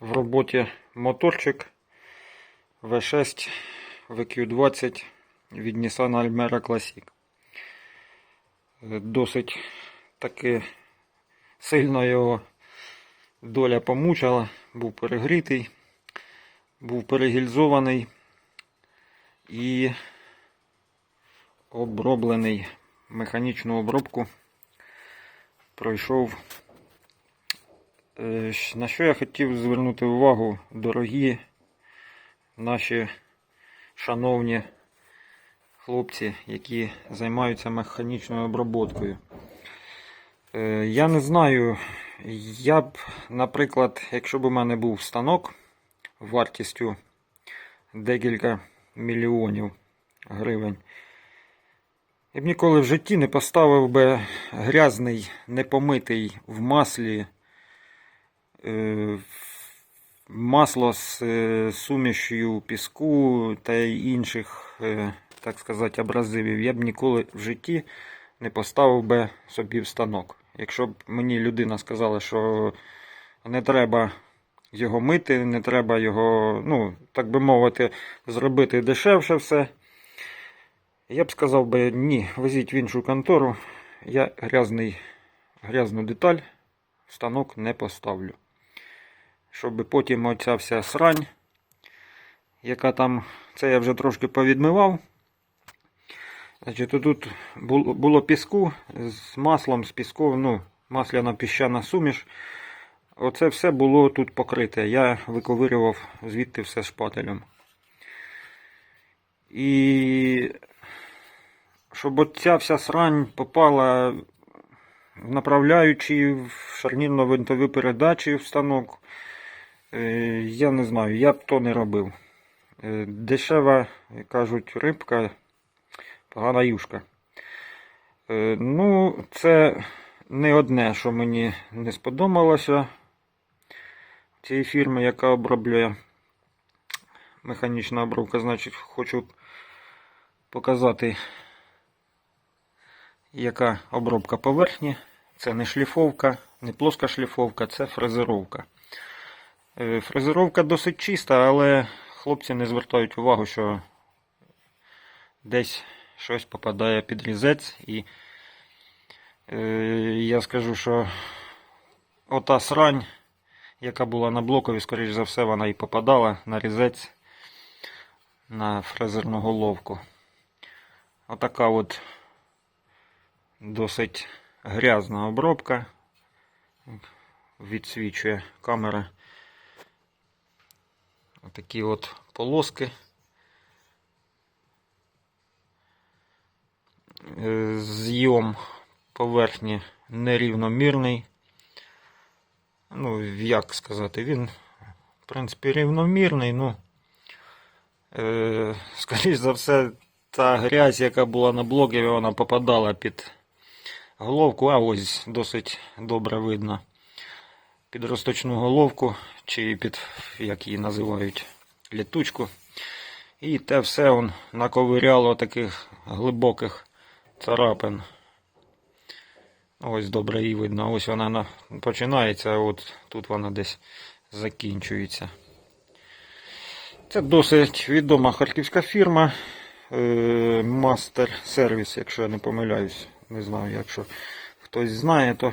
в роботі моторчик V6 VQ20 від Nissan Almera Classic. Досить таки сильно його доля помучила, був перегрітий, був перегільзований і оброблений механічну обробку пройшов. Е, На що я хотів звернути увагу, дорогі наші шановні хлопці, які займаються механічною оброботкою. Е, Я не знаю, я б, наприклад, якщо б у мене був станок вартістю декілька мільйонів гривень, я б ніколи в житті не поставив би грязний, непомитий в маслі масло з е, сумішю піску та інших, е, так сказати, абразивів. Я б ніколи в житті не поставив би собі в станок. Якщо б мені людина сказала, що не треба його мити, не треба його, ну, так би мовити, зробити дешевше все. Я б сказав би, ні, везіть в іншу контору, я грязний, грязну деталь в станок не поставлю. Щоб потім оця вся срань, яка там, це я вже трошки повідмивав. Значить, тут було, піску з маслом, з піском, ну, масляна піщана суміш. Оце все було тут покрите. Я виковирював звідти все шпателем. І щоб оця вся срань попала в направляючі, в шарнірно-винтові передачі в станок. Е, Я не знаю, я б то не робив. Е, Дешева, кажуть, рибка, погана юшка. Е, Ну, це не одне, що мені не сподобалося цієї фірми, яка оброблює механічна обробка. Значить, хочу показати, яка обробка поверхні. Це не шліфовка, не плоска шліфовка, це фрезеровка. Е, Фрезеровка досить чиста, але хлопці не звертають увагу, що десь щось попадає під різець. І е, я скажу, що ота срань, яка була на блокові, скоріш за все, вона і попадала на різець на фрезерну головку. Отака от досить грязна обробка. Відсвічує камера. Отакі от полоски. Е, Зйом поверхні нерівномірний. Ну, як сказати, він, в принципі, рівномірний, ну, е, скоріш за все, та грязь, яка була на блокові, вона попадала під головку, а ось досить добре видно під розточну головку, чи під, як її називають, літучку. І те все он наковиряло таких глибоких царапин. Ось добре її видно. Ось вона починається, а от тут вона десь закінчується. Це досить відома харківська фірма. Мастер Сервіс, якщо я не помиляюсь. Не знаю, якщо хтось знає, то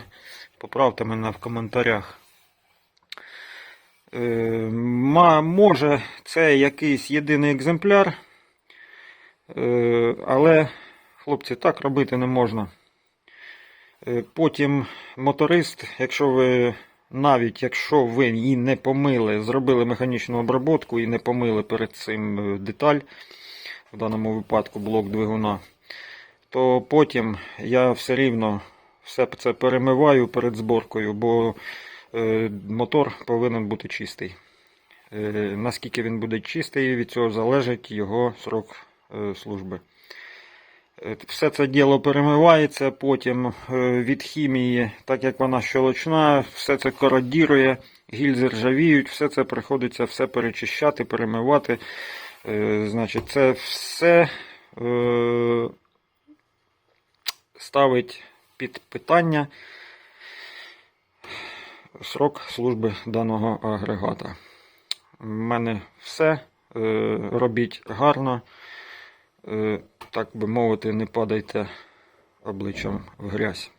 поправте мене в коментарях. Е, Може, це якийсь єдиний екземпляр, е, але, хлопці, так робити не можна. Е, Потім моторист, якщо ви навіть якщо ви її не помили, зробили механічну обробку і не помили перед цим деталь, в даному випадку блок двигуна, то потім я все рівно все це перемиваю перед зборкою, бо мотор повинен бути чистий. Е, Наскільки він буде чистий, від цього залежить його срок е, служби. Е, Все це діло перемивається потім е, від хімії, так як вона щелочна, все це кородірує, гільзи ржавіють, все це приходиться все перечищати, перемивати. Е, Значить, це все е, ставить під питання срок служби даного агрегата. У мене все. Е, Робіть гарно. Е, Так би мовити, не падайте обличчям в грязь.